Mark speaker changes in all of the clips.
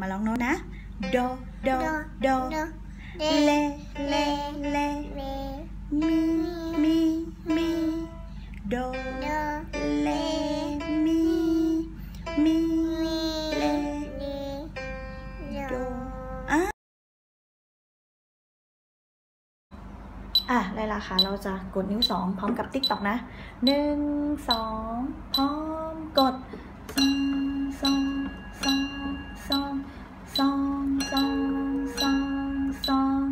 Speaker 1: มาลองโน้ตนะ โด โด โดเล เล เล มี มี มี โด เล มี มี เล โดอะอะไรล่ะคะเราจะกดนิ้วสองพร้อมกับติ๊กต็อกนะหนึ่งสองพร้อมกด องสองสองสอง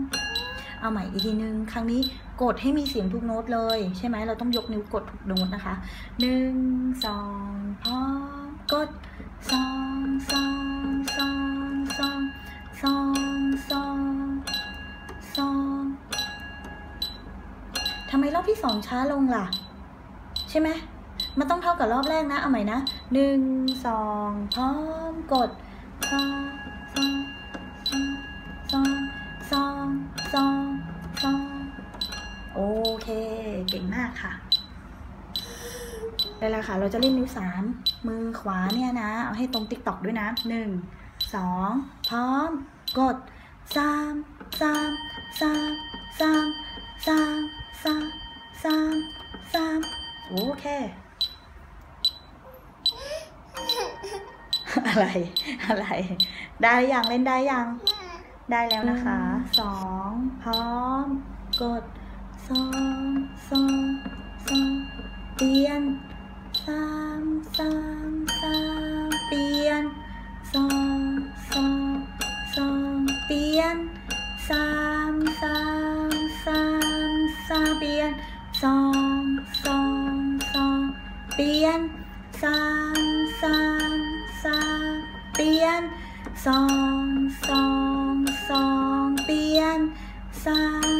Speaker 1: เอาใหม่อีกทีนึงครั้งนี้กดให้มีเสียงทุกโน้ตเลย ใช่ไหมเราต้องยกนิ้วกดทุกโน้ตนะคะหนึ่งสองพร้อมกดสองสองสองสองสองสองสองทำไมรอบที่สองช้าลงล่ะ ใช่ไหมมันต้องเท่ากับรอบแรกนะ เอาใหม่นะหนึ่งสองพร้อมกดสองสอง เคเก่งมากค่ะได้แล้วค่ะ เราจะเล่นนิ้วสามมือขวาเนี่ยนะ เอาให้ตรงติ๊กตอกด้วยนะหนึ่งสองพร้อม กดสามสามสามสามสามสามสามสามโอเค อะไร อะไร ได้ยังเล่นได้ยัง ได้แล้วนะคะสองพร้อม กด son son son pian sam sam sam pian son son son pian sam sam sam sam pian son son son pian sam sam sam pian son son son pian sam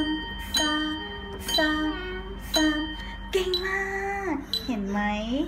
Speaker 1: 哎。